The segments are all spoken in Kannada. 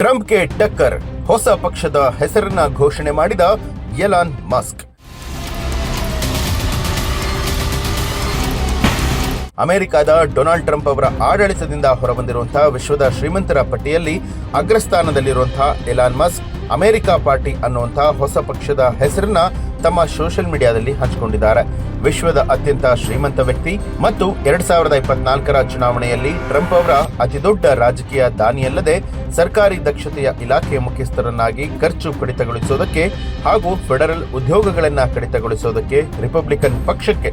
ಟ್ರಂಪ್ಗೆ ಟಕ್ಕರ್, ಹೊಸ ಪಕ್ಷದ ಹೆಸರನ್ನ ಘೋಷಣೆ ಮಾಡಿದ ಎಲಾನ್ ಮಸ್ಕ್. ಅಮೆರಿಕದ ಡೊನಾಲ್ಡ್ ಟ್ರಂಪ್ ಅವರ ಆಡಳಿತದಿಂದ ಹೊರಬಂದಿರುವಂತಹ ವಿಶ್ವದ ಶ್ರೀಮಂತರ ಪಟ್ಟಿಯಲ್ಲಿ ಅಗ್ರಸ್ಥಾನದಲ್ಲಿರುವಂತಹ ಎಲಾನ್ ಮಸ್ಕ್, ಅಮೆರಿಕ ಪಾರ್ಟಿ ಅನ್ನುವಂತಹ ಹೊಸ ಪಕ್ಷದ ಹೆಸರನ್ನ ತಮ್ಮ ಸೋಷಿಯಲ್ ಮೀಡಿಯಾದಲ್ಲಿ ಹಂಚಿಕೊಂಡಿದ್ದಾರೆ. ವಿಶ್ವದ ಅತ್ಯಂತ ಶ್ರೀಮಂತ ವ್ಯಕ್ತಿ ಮತ್ತು ಎರಡ್ ಸಾವಿರದ ಇಪ್ಪತ್ನಾಲ್ಕರ ಚುನಾವಣೆಯಲ್ಲಿ ಟ್ರಂಪ್ ಅವರ ಅತಿದೊಡ್ಡ ರಾಜಕೀಯ ದಾನಿಯಲ್ಲದೆ ಸರ್ಕಾರಿ ದಕ್ಷತೆಯ ಇಲಾಖೆಯ ಮುಖ್ಯಸ್ಥರನ್ನಾಗಿ ಖರ್ಚು ಕಡಿತಗೊಳಿಸುವುದಕ್ಕೆ ಹಾಗೂ ಫೆಡರಲ್ ಉದ್ಯೋಗಗಳನ್ನು ಕಡಿತಗೊಳಿಸುವುದಕ್ಕೆ ರಿಪಬ್ಲಿಕನ್ ಪಕ್ಷಕ್ಕೆ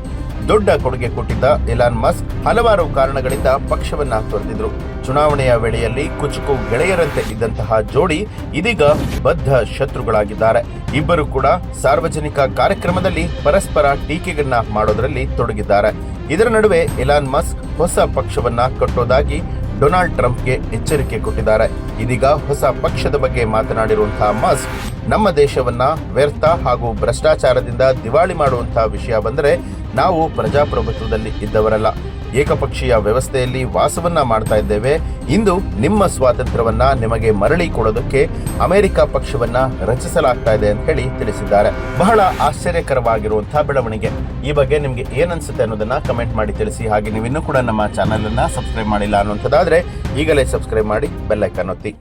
ದೊಡ್ಡ ಕೊಡುಗೆ ಕೊಟ್ಟಿದ್ದ ಎಲಾನ್ ಮಸ್ಕ್ ಹಲವಾರು ಕಾರಣಗಳಿಂದ ಪಕ್ಷವನ್ನ ತೊರೆದಿದ್ರು. ಚುನಾವಣೆಯ ವೇಳೆಯಲ್ಲಿ ಕುಚುಕು ಗೆಳೆಯರಂತೆ ಇದ್ದಂತಹ ಜೋಡಿ ಇದೀಗ ಬದ್ಧ ಶತ್ರುಗಳಾಗಿದ್ದಾರೆ. ಇಬ್ಬರು ಕೂಡ ಸಾರ್ವಜನಿಕ ಕಾರ್ಯಕ್ರಮದಲ್ಲಿ ಪರಸ್ಪರ ಟೀಕೆಗಳನ್ನ ಮಾಡೋದರಲ್ಲಿ ತೊಡಗಿದ್ದಾರೆ. ಇದರ ನಡುವೆ ಎಲಾನ್ ಮಸ್ಕ್ ಹೊಸ ಪಕ್ಷವನ್ನ ಕಟ್ಟೋದಾಗಿ ಡೊನಾಲ್ಡ್ ಟ್ರಂಪ್ಗೆ ಎಚ್ಚರಿಕೆ ಕೊಟ್ಟಿದ್ದಾರೆ. ಇದೀಗ ಹೊಸ ಪಕ್ಷದ ಬಗ್ಗೆ ಮಾತನಾಡಿರುವಂತಹ ಮಸ್ಕ್, ನಮ್ಮ ದೇಶವನ್ನ ವ್ಯರ್ಥ ಹಾಗೂ ಭ್ರಷ್ಟಾಚಾರದಿಂದ ದಿವಾಳಿ ಮಾಡುವಂತಹ ವಿಷಯ ಬಂದರೆ ನಾವು ಪ್ರಜಾಪ್ರಭುತ್ವದಲ್ಲಿ ಇದ್ದವರಲ್ಲ. ಏಕಪಕ್ಷೀಯ ವ್ಯವಸ್ಥೆಯಲ್ಲಿ ವಾಸವನ್ನ ಮಾಡ್ತಾ ಇದ್ದೇವೆ. ಇಂದು ನಿಮ್ಮ ಸ್ವಾತಂತ್ರ್ಯವನ್ನ ನಿಮಗೆ ಮರಳಿ ಕೊಡೋದಕ್ಕೆ ಅಮೆರಿಕ ಪಕ್ಷವನ್ನ ರಚಿಸಲಾಗ್ತಾ ಇದೆ ಅಂತ ಹೇಳಿ ತಿಳಿಸಿದ್ದಾರೆ. ಬಹಳ ಆಶ್ಚರ್ಯಕರವಾಗಿರುವಂತಹ ಬೆಳವಣಿಗೆ. ಈ ಬಗ್ಗೆ ನಿಮ್ಗೆ ಏನನ್ಸುತ್ತೆ ಅನ್ನೋದನ್ನ ಕಮೆಂಟ್ ಮಾಡಿ ತಿಳಿಸಿ. ಹಾಗೆ ನೀವು ಇನ್ನೂ ಕೂಡ ನಮ್ಮ ಚಾನೆಲ್ ಅನ್ನ ಸಬ್ಸ್ಕ್ರೈಬ್ ಮಾಡಿಲ್ಲ ಅನ್ನುವಂಥದ್ದಾದ್ರೆ ಈಗಲೇ ಸಬ್ಸ್ಕ್ರೈಬ್ ಮಾಡಿ ಬೆಲ್ಲೈಕನ್ ಒತ್ತಿ.